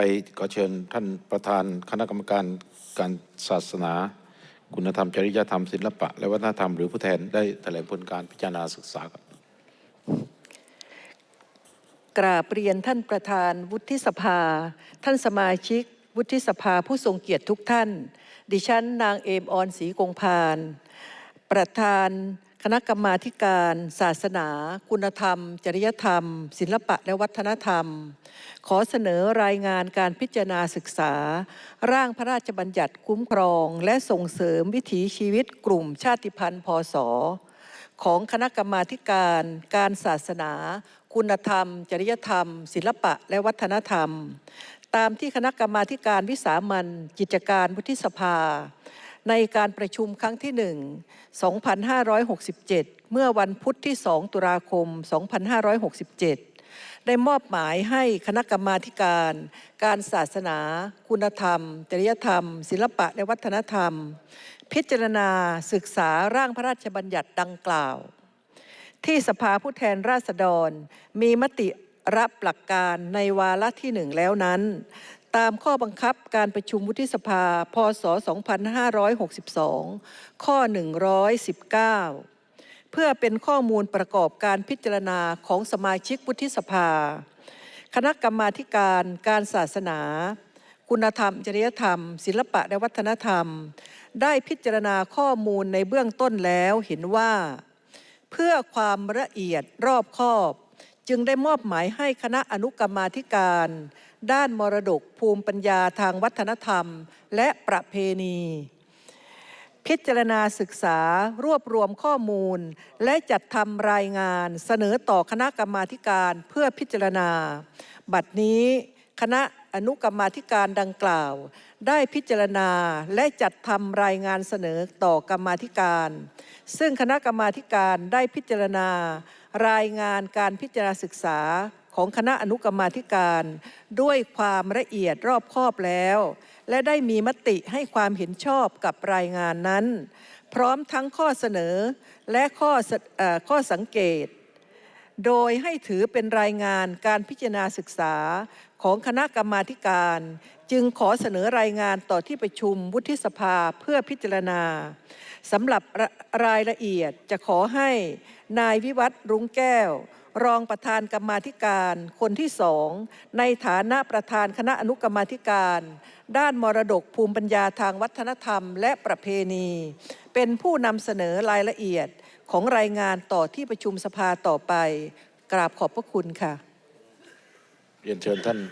ไปขอเชิญท่านประธานคณะกรรมการการศาสนา คุณธรรมจริยธรรมศิลปะ และวัฒนธรรมหรือผู้แทนได้แถลงผลการพิจารณาศึกษาครับกราบเรียนท่านประธานวุฒิสภา ท่านสมาชิก วุฒิสภาผู้ทรงเกียรติทุกท่าน ดิฉันนางเอมออนศรีกงพาน ประธาน คณะกรรมาการ ศาสนา คุณธรรม จริยธรรม ศิลปะและวัฒนธรรม ขอเสนอรายงานการพิจารณาศึกษา ร่างพระราชบัญญัติคุ้มครอง และส่งเสริมวิถีชีวิตกลุ่มชาติพันธุ์พศของคณะกรรมาการ การศาสนา คุณธรรม จริยธรรม ศิลปะและวัฒนธรรม ตามที่คณะกรรมาการวิสามันกิจการวุฒิสภา ในการประชุมครั้งที่ 1 2567 เมื่อวันพุธที่ 2 ตุลาคม 2567 ได้มอบหมายให้คณะกรรมาการ การศาสนา คุณธรรม จริยธรรม ศิลปะและวัฒนธรรม พิจารณาศึกษาร่างพระราชบัญญัติดังกล่าว ที่สภาผู้แทนราษฎรมีมติรับหลักการในวาระที่หนึ่งแล้วนั้น ตามข้อบังคับการประชุมวุฒิสภา พศ 2562 ข้อ 119 เพื่อเป็นข้อมูลประกอบการพิจารณาของสมาชิกวุฒิสภา คณะกรรมาการการศาสนา คุณธรรม จริยธรรม ศิลปะและวัฒนธรรม ได้พิจารณาข้อมูลในเบื้องต้นแล้วเห็นว่า เพื่อความละเอียดรอบคอบ จึงได้มอบหมายให้คณะอนุกรรมาธิการ ด้านมรดกภูมิปัญญาทางวัฒนธรรม และประเพณี พิจารณาศึกษารวบรวมข้อมูล และจัดทำรายงานเสนอต่อคณะกรรมาธิการเพื่อพิจารณา บัดนี้คณะ อนุกรรมาธิการดังกล่าว ได้พิจารณาและจัดทำรายงานเสนอต่อกรรมาธิการ ซึ่งคณะกรรมาธิการได้พิจารณา รายงานการพิจารณาศึกษาของคณะอนุกรรมาธิการ ด้วยความละเอียดรอบคอบแล้ว และได้มีมติให้ความเห็นชอบกับรายงานนั้น พร้อมทั้งข้อเสนอและข้ออข้อสังเกต โดยให้ถือเป็นรายงานการพิจารณาศึกษาของคณะกรรมาการ จึงขอเสนอรายงานต่อที่ประชุมวุฒิสภาเพื่อพิจารณาสำหรับรรายละเอียดจะขอให้นายวิวัฒน์รุ้งแก้ว รองประธานกรรมาการคนที่สอง ในฐานะประธานคณะอนุกรรมาการ ด้านมรดกภูมิปัญญาทางวัฒนธรรม และประเพณี เป็นผู้นำเสนอรายละเอียด ของรายงานต่อที่ประชุมสภาต่อไป กราบขอบพระคุณค่ะ เรียนเชิญท่าน